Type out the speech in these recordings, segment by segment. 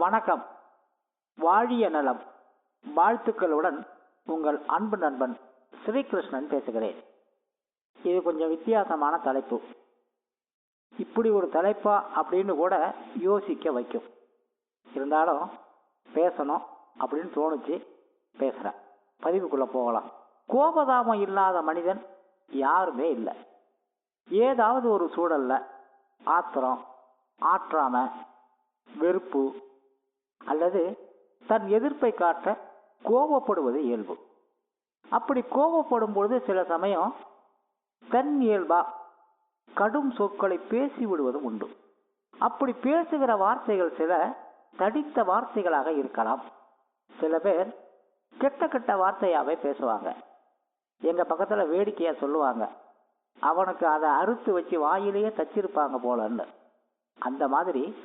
வணக்கம். வாழிய நலம். வாழ்த்துக்களுடன் உங்கள் அன்பு நண்பன் ஸ்ரீகிருஷ்ணன் பேசுகிறேன். இது கொஞ்சம் வித்தியாசமான தலைப்பு. இப்படி ஒரு தலைப்பா அப்படின்னு கூட யோசிக்க வைக்கும். இருந்தாலும் பேசணும் அப்படின்னு தோணுச்சு பேசுகிறேன் பதிவுக்குள்ளே போகலாம். கோபதாபம் இல்லாத மனிதன் யாருமே இல்லை. ஏதாவது ஒரு சூழலில் ஆத்திரம் ஆற்றாமை வெறுப்பு அல்லது தன் எதிர்ப்பை காட்ட கோபப்படுவது இயல்பு. அப்படி கோபப்படும் பொழுது சில சமயம் தன் இயல்பா கடும் சொற்களை பேசி விடுவதும் உண்டு. அப்படி பேசுகிற வார்த்தைகள் சில தடித்த வார்த்தைகளாக இருக்கலாம். சில பேர் கெட்ட கெட்ட வார்த்தையாவே பேசுவாங்க. எங்க பக்கத்துல வேடிக்கையா சொல்லுவாங்க. அவனுக்கு அதை அறுத்து வச்சு வாயிலேயே தச்சிருப்பாங்க போலன்னு. அந்த மாதிரி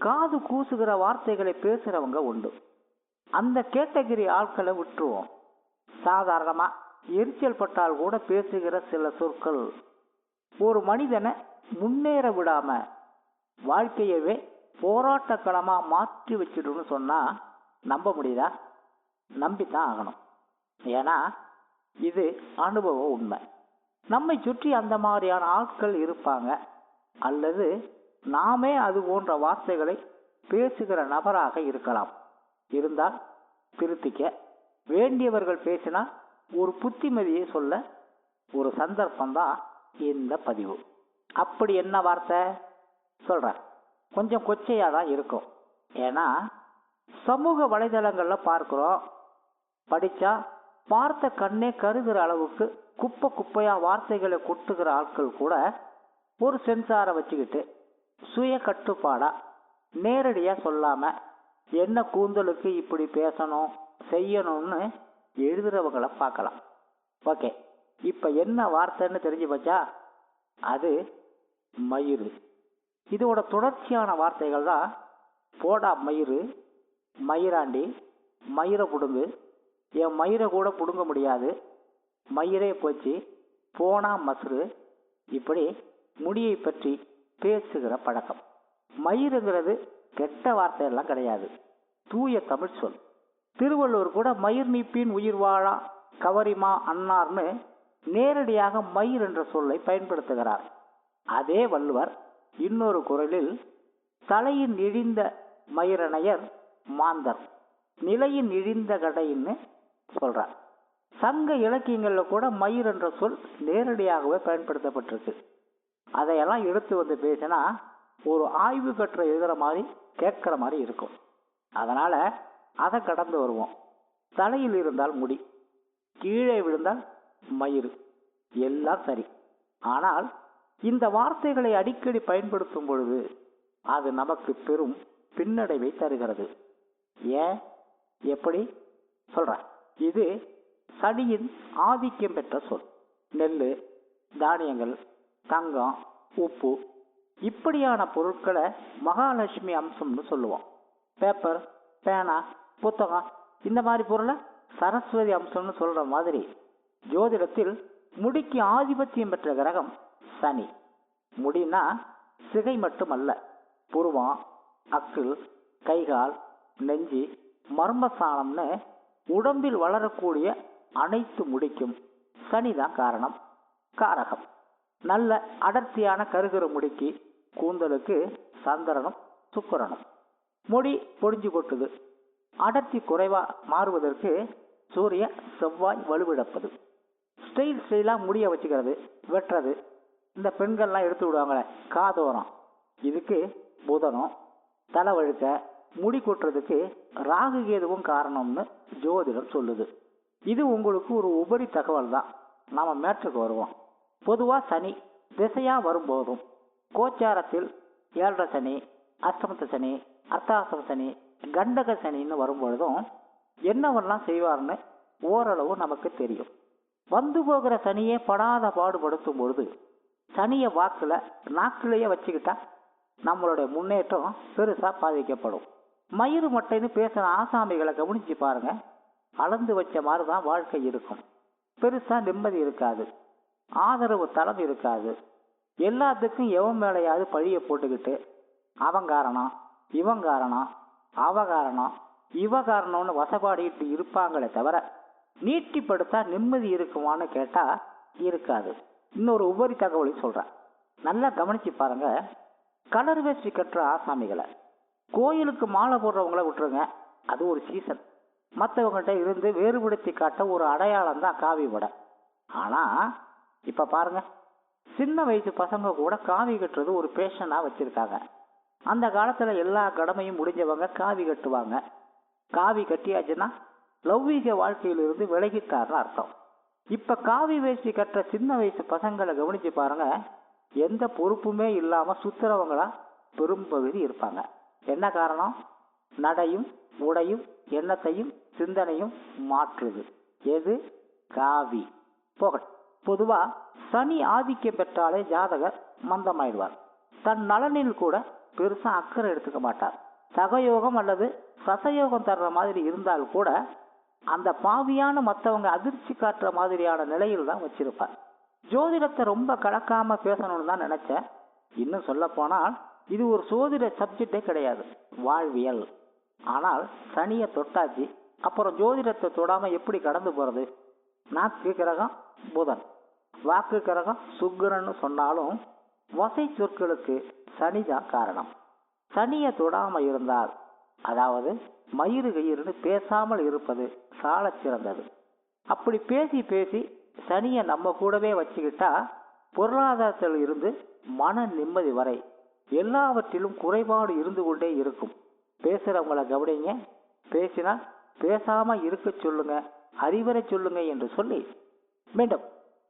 காது கூசுகிற வார்த்தைகளை பேசுறவங்க உண்டு. அந்த கேட்டகிரி ஆட்களை விட்டுருவோம். சாதாரணமா எரிச்சல் பட்டால் கூட பேசுகிற சில சொற்கள். ஒரு மனிதனை முன்னேற விடாம வாழ்க்கையவே போராட்ட களமாக மாற்றி வச்சிடும்னு சொன்னா நம்ப முடியுதா? நம்பித்தான் ஆகணும். ஏன்னா இது அனுபவ உண்மை. நம்மை சுற்றி அந்த மாதிரியான ஆட்கள் இருப்பாங்க. அல்லது நாமே அது போன்ற வார்த்தைகளை பேசுகிற நபராக இருக்கலாம். இருந்தால் திருத்திக்க வேண்டியவர்கள் பேசினா ஒரு புத்திமதியை சொல்ல ஒரு சந்தர்ப்பம் தான் இந்த பதிவு. அப்படி என்ன வார்த்தை? சொல்கிறேன் கொஞ்சம் கொச்சையாக தான் இருக்கும். ஏன்னா சமூக வலைதளங்களில் பார்க்குறோம். படித்தா பார்த்த கண்ணே கருகிற அளவுக்கு குப்பை குப்பையாக வார்த்தைகளை கொட்டுகிற ஆட்கள் கூட ஒரு சென்சாரை வச்சுக்கிட்டு சுய கட்டுப்பாடா நேரடியாக சொல்லாமல் என்ன கூந்தலுக்கு இப்படி பேசணும் செய்யணும்னு எழுதுறவங்களை பார்க்கலாம். ஓகே. இப்போ என்ன வார்த்தைன்னு தெரிஞ்சு வச்சா அது மயிறு. இதோட தொடர்ச்சியான வார்த்தைகள் தான் போடா மயிறு மயிராண்டி மயிரை புடுங்கு. என் மயிரை கூட பிடுங்க முடியாது. மயிரே போச்சு. போனா மசுறு. இப்படி முடியை பற்றி பேசுகிற பழக்கம். மயிருங்கிறது கெட்ட வார்த்தையெல்லாம் கிடையாது. தூய தமிழ் சொல். திருவள்ளுவர் கூட மயிர் நீப்பின் உயிர் வாழா கவரிமா அன்னார்னு நேரடியாக மயிர் என்ற சொல்லை பயன்படுத்துகிறார். அதே வள்ளுவர் இன்னொரு குரலில் தலையின் இழிந்த மயிரணையர் மாந்தர் நிலையின் இழிந்த கடைன்னு சொல்றார். சங்க இலக்கியங்களில் கூட மயிர் என்ற சொல் நேரடியாகவே பயன்படுத்தப்பட்டிருக்கு. அதையெல்லாம் எடுத்து வந்து பேசினா ஒரு ஆய்வு கற்ற எழுதுகிற மாதிரி கேட்குற மாதிரி இருக்கும். அதனால் அதை கடந்து வருவோம். தலையில் இருந்தால் முடி கீழே விழுந்தால் மயிறு. எல்லாம் சரி. ஆனால் இந்த வார்த்தைகளை அடிக்கடி பயன்படுத்தும் பொழுது அது நமக்கு பெரும் பின்னடைவை தருகிறது. ஏன்? எப்படி? சொல்கிறேன் இது சனியின் ஆதிக்கம் பெற்ற சொல். நெல் தானியங்கள் தங்கம் உப்பு இப்படியான பொருட்களை மகாலட்சுமி அம்சம்னு சொல்லுவோம் பேப்பர் பேனா புத்தகம் இந்த மாதிரி பொருளை சரஸ்வதி அம்சம்னு சொல்ற மாதிரி. ஜோதிடத்தில் முடிக்கு ஆதிபத்தியம் பெற்ற கிரகம் சனி. முடினா சிகை மட்டுமல்ல புருவம் அக்கில் கைகால் நெஞ்சு மர்மசானம்னு உடம்பில் வளரக்கூடிய அனைத்து முடிக்கும் சனிதான் காரணம் காரகம். நல்ல அடர்த்தியான கருகிற முடிக்கு கூந்தலுக்கு சந்திரனும் சுக்கரனும். முடி பொடிஞ்சு கொட்டுது. அடர்த்தி குறைவா மாறுவதற்கு சூரிய செவ்வாய் வலுவிழப்பது. ஸ்டைல் ஸ்டைலா முடிய வச்சுக்கிறது வெட்டுறது. இந்த பெண்கள்லாம் எடுத்து விடுவாங்களே காதோரம். இதுக்கு புதனும் தலைவழுக்க முடி கொட்டுறதுக்கு ராகு கேதுவும் காரணம்னு ஜோதிடம் சொல்லுது. இது உங்களுக்கு ஒரு உபரி தகவல் தான் நாம மேற்றுக்கு வருவோம். பொதுவாக சனி திசையாக வரும்போதும் கோச்சாரத்தில் ஏழரை சனி அஷ்டமத்த சனி அர்த்தாசம சனி கண்டக சனின்னு வரும்பொழுதும் என்னவெல்லாம் செய்வார்னு ஓரளவு நமக்கு தெரியும். வந்து போகிற சனியே படாத பாடுபடுத்தும் பொழுது சனியை வாக்கில் நாக்கிலேயே வச்சுக்கிட்டா நம்மளுடைய முன்னேற்றம் பெருசாக பாதிக்கப்படும். மயிறு மட்டைன்னு பேசுகிற ஆசாமிகளை கவனிச்சு பாருங்க. அளந்து வச்ச மாதிரி தான் வாழ்க்கை இருக்கும். பெருசாக நிம்மதி இருக்காது. ஆதரவு தளம் இருக்காது. எல்லாத்துக்கும் எவன் மேலையாவது பழிய போட்டுக்கிட்டு அவன் காரணம் இவன் காரணம் அவ காரணம் இவ காரணம்னு வசப்பாடிட்டு இருப்பாங்களே தவிர நீட்டிப்படுத்தா நிம்மதி இருக்குமான்னு கேட்டா இருக்காது. இன்னொரு உபரி தகவலையும் சொல்றேன். நல்லா கவனிச்சு பாருங்க. கலர் வேஷ்டி கட்டுற ஆசாமிகளை கோயிலுக்கு மாலை போடுறவங்கள விட்டுருங்க. அது ஒரு சீசன் மற்றவங்கள்ட்ட இருந்து வேறுபடுத்தி காட்ட ஒரு அடையாளம் தான் காவி வடை. ஆனால் இப்ப பாருங்க. சின்ன வயசு பசங்க கூட காவி கட்டுறது ஒரு பேஷனா வச்சிருக்காங்க. அந்த காலத்துல எல்லா கடமையும் முடிஞ்சவங்க காவி கட்டுவாங்க. காவி கட்டியாச்சுன்னா லௌகீக வாழ்க்கையிலிருந்து விலகிட்டார்னு அர்த்தம். இப்ப காவி வேஷ்டி கட்டுற சின்ன வயசு பசங்களை கவனிச்சு பாருங்க. எந்த பொறுப்புமே இல்லாம சுத்துறவங்களா பெரும்பகுதி இருப்பாங்க. என்ன காரணம்? நடையும் உடையும் எண்ணத்தையும் சிந்தனையும் மாற்றுது. எது? காவி. போகட்டும். பொதுவா சனி ஆதிக்கம் பெற்றாலே ஜாதகர் மந்தமாயிடுவார். தன் நலனில் கூட பெருசா அக்கறை எடுத்துக்க மாட்டார். சகயோகம் அல்லது சசயோகம் தர்ற மாதிரி இருந்தால் கூட அந்த பாவியான மற்றவங்க அதிர்ச்சி காட்டுற மாதிரியான நிலையில் தான் வச்சிருப்பார். ஜோதிடத்தை ரொம்ப கலக்காம பேசணும்னு தான் நினைச்சேன். இன்னும் சொல்ல போனால் இது ஒரு சோதிட சப்ஜெக்டே கிடையாது. வாழ்வியல். ஆனால் சனியை தொட்டாச்சு அப்புறம் ஜோதிடத்தை தொடாம எப்படி கடந்து போறது? நாக்கு கிரகம் புதன். வாக்கு கிரகம் சுக்கரன்னு சொன்னாலும் வசை சொற்களுக்கு சனிதான் காரணம். சனியை தொடாம இருந்தால் அதாவது மயிறு கயிறுன்னு பேசாமல் இருப்பது சால சிறந்தது. அப்படி பேசி பேசி சனியை நம்ம கூடவே வச்சுக்கிட்டா பொருளாதாரத்தில் இருந்து மன நிம்மதி வரை எல்லாவற்றிலும் குறைபாடு இருந்து கொண்டே இருக்கும். பேசுறவங்கள கவனிங்க பேசினா பேசாம இருக்க சொல்லுங்க அறிவுரை சொல்லுங்க என்று சொல்லி மீண்டும்